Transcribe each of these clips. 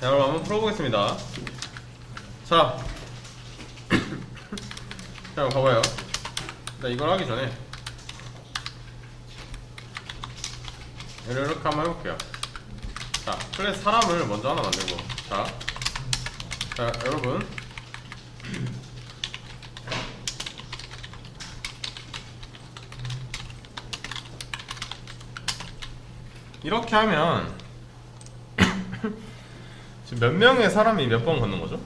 자, 여러분 한번 풀어보겠습니다. 자, 자, 봐봐요. 일단 이걸 하기 전에 이렇게 한번 해볼게요. 자, 클래스 사람을 먼저 하나 만들고, 자, 자, 여러분. 이렇게 하면 지금 몇 명의 사람이 몇 번 걷는 거죠?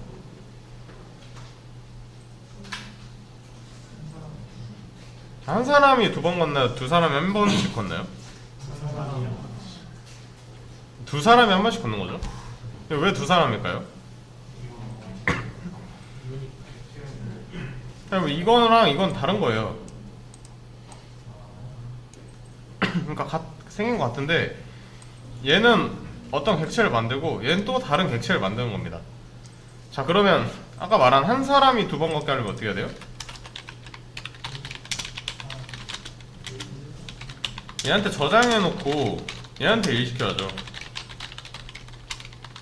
한 사람이 두 번 걷나요? 두 사람이 한 번씩 걷나요? 두 사람이 한 번씩 걷는 거죠? 왜 두 사람일까요? 이거랑 이건 다른 거예요. 그러니까 같- 생긴 것 같은데 얘는 어떤 객체를 만들고 얘는 또 다른 객체를 만드는 겁니다. 자 그러면 아까 말한 한 사람이 두 번 걷게 하려면 어떻게 해야 돼요? 얘한테 저장해 놓고 얘한테 일 시켜야죠.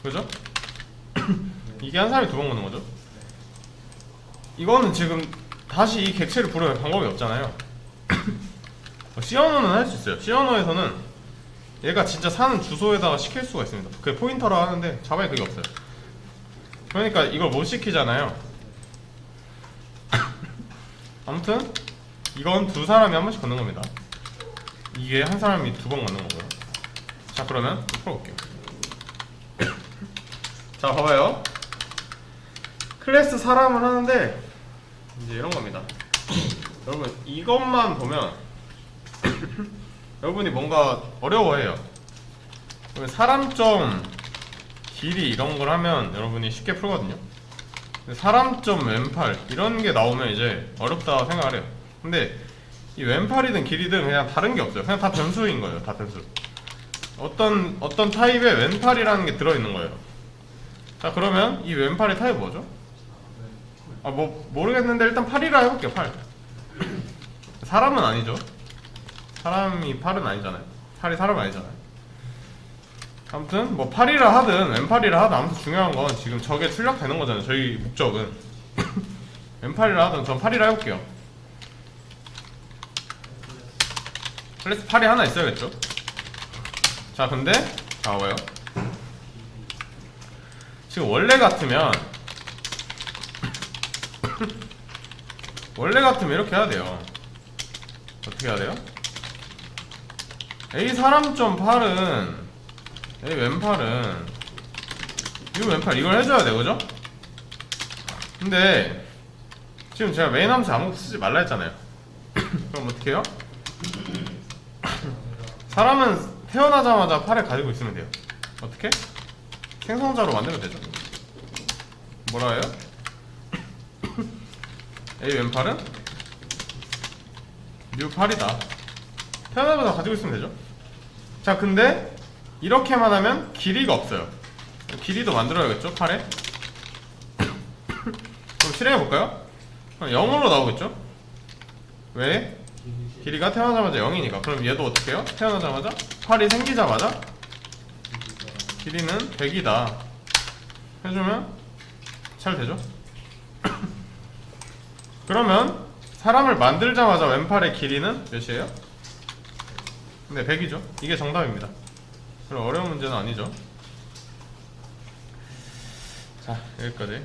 그죠? 이게 한 사람이 두 번 걷는 거죠. 이거는 지금 다시 이 객체를 부르는 방법이 없잖아요. 시어노는 할 수 있어요. 시어노에서는 얘가 진짜 사는 주소에다가 시킬 수가 있습니다. 그게 포인터로 하는데 자바에 그게 없어요. 그러니까 이걸 못 시키잖아요. 아무튼 이건 두 사람이 한 번씩 걷는 겁니다. 이게 한 사람이 두 번 걷는 거고요. 자 그러면 풀어볼게요. 자 봐봐요. 클래스 사람을 하는데 이제 이런 겁니다. 여러분 이것만 보면 여러분이 뭔가 어려워해요. 그러면 사람점 길이 이런 걸 하면 여러분이 쉽게 풀거든요. 사람점 왼팔 이런 게 나오면 이제 어렵다 생각을 해요. 근데 이 왼팔이든 길이든 그냥 다른 게 없어요. 그냥 다 변수인 거예요. 다 변수. 어떤 어떤 타입의 왼팔이라는 게 들어 있는 거예요. 자 그러면 이 왼팔의 타입 뭐죠? 아 뭐 모르겠는데 일단 팔이라 해볼게요. 팔. 사람은 아니죠. 사람이 팔은 아니잖아요. 팔이 사람 아니잖아요. 아무튼 뭐 팔이라 하든 왼팔이라 하든 아무튼 중요한 건 지금 저게 출력되는 거잖아요. 저희 목적은 왼팔이라 하든 전 팔이라 해볼게요. 클래스 팔이 하나 있어야겠죠. 자 근데 자 봐봐요. 지금 원래 같으면 원래 같으면 이렇게 해야 돼요. 어떻게 해야 돼요? A 사람 점 팔은 A 왼팔은 이 왼팔 이걸 해줘야 돼 그죠? 근데 지금 제가 메인 함수 아무것도 쓰지 말라 했잖아요 그럼 어떻게 해요? 사람은 태어나자마자 팔을 가지고 있으면 돼요 어떻게? 생성자로 만들면 되죠 뭐라 해요? A 왼팔은 뉴 8이다 태어나자마자 가지고 있으면 되죠 자 근데 이렇게만 하면 길이가 없어요 길이도 만들어야겠죠 8에 그럼 실행해볼까요? 0으로 나오겠죠 왜? 길이가 태어나자마자 0이니까 그럼 얘도 어떻게 해요? 태어나자마자 8이 생기자마자 길이는 100이다 해주면 잘 되죠? 그러면 사람을 만들자마자 왼팔의 길이는 몇이에요? 네, 100이죠. 이게 정답입니다. 그럼 어려운 문제는 아니죠. 자, 여기까지.